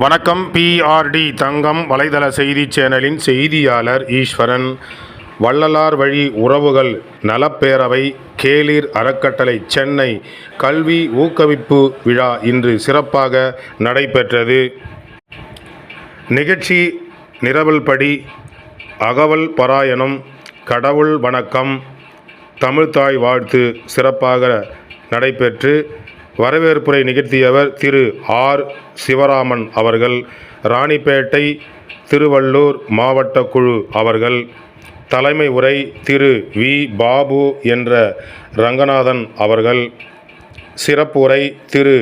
வணக்கம். பிஆர்டி தங்கம் வலைதள செய்தி சேனலின் செய்தியாளர் ஈஸ்வரன். வள்ளலார் வழி உறவுகள் நலப்பேரவை கேளிர் அறக்கட்டளை சென்னை கல்வி ஊக்குவிப்பு விழா இன்று சிறப்பாக நடைபெற்றது. நிகழ்ச்சி நிரவல்படி அகவல் பராயணம் கடவுள் வணக்கம் தமிழ்தாய் வாழ்த்து சிறப்பாக நடைபெற்று வரவேற்புரை நிகழ்த்தியவர் திரு ஆர். சிவராமன் அவர்கள் ராணிப்பேட்டை திருவள்ளூர் மாவட்ட குழு அவர்கள் தலைமை உரை திரு வி. பாபு என்ற ரங்கநாதன் அவர்கள் சிறப்பு உரை திரு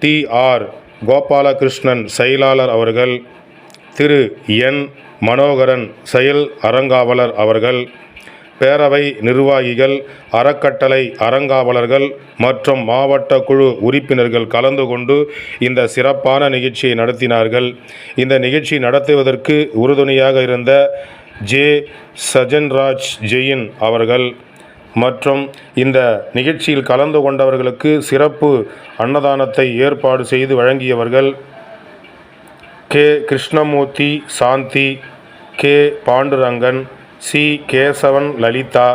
டி. ஆர். கோபாலகிருஷ்ணன் செயலாளர் அவர்கள் திரு என். மனோகரன் செயல் அறங்காவலர் அவர்கள் பேரவை நிர்வாகிகள் அறக்கட்டளை அறங்காவலர்கள் மற்றும் மாவட்ட குழு உறுப்பினர்கள் கலந்து கொண்டு இந்த சிறப்பான நிகழ்ச்சியை நடத்தினார்கள். இந்த நிகழ்ச்சி நடத்துவதற்கு உறுதுணையாக இருந்த ஜே. சஜன்ராஜ் ஜெயின் அவர்கள் மற்றும் இந்த நிகழ்ச்சியில் கலந்து கொண்டவர்களுக்கு சிறப்பு அன்னதானத்தை ஏற்பாடு செய்து வழங்கியவர்கள் K. Krishnamurthy Shanthi K. Pandurangan C. Kesavan Lalitha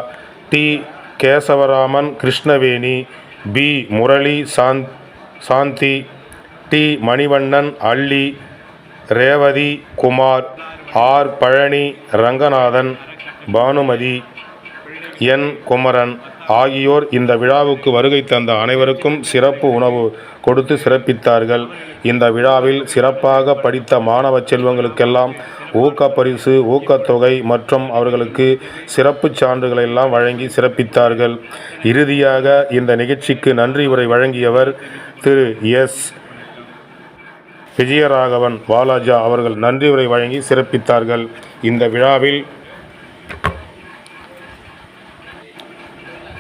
T. Kesavaraman Krishnaveni P. Murali சாந் Shanthi T. Manivannan அள்ளி ரேவதி குமார் ஆர். பழனி ரங்கநாதன் பானுமதி என். குமரன். ஆகியோர் இந்த விழாவுக்கு வருகை தந்த அனைவருக்கும் சிறப்பு உணவு கொடுத்து சிறப்பித்தார்கள். இந்த விழாவில் சிறப்பாக படித்த மாணவ செல்வங்களுக்கெல்லாம் ஊக்கப்பரிசு ஊக்கத்தொகை மற்றும் அவர்களுக்கு சிறப்புச் சான்றுகளை எல்லாம் வழங்கி சிறப்பித்தார்கள். இறுதியாக இந்த நிகழ்ச்சிக்கு நன்றி உரை வழங்கியவர் திரு எஸ். விஜயராகவன் வாலாஜா அவர்கள் நன்றி உரை வழங்கி சிறப்பித்தார்கள். இந்த விழாவில்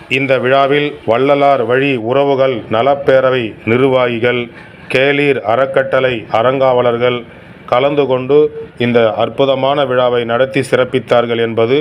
இந்த விழாவில் வள்ளலார் வழி உறவுகள் நலப்பேரவை நிர்வாகிகள் கேளீர் அறக்கட்டளை அறங்காவலர்கள் கலந்து கொண்டு இந்த அற்புதமான விழாவை நடத்தி சிறப்பித்தார்கள் என்பது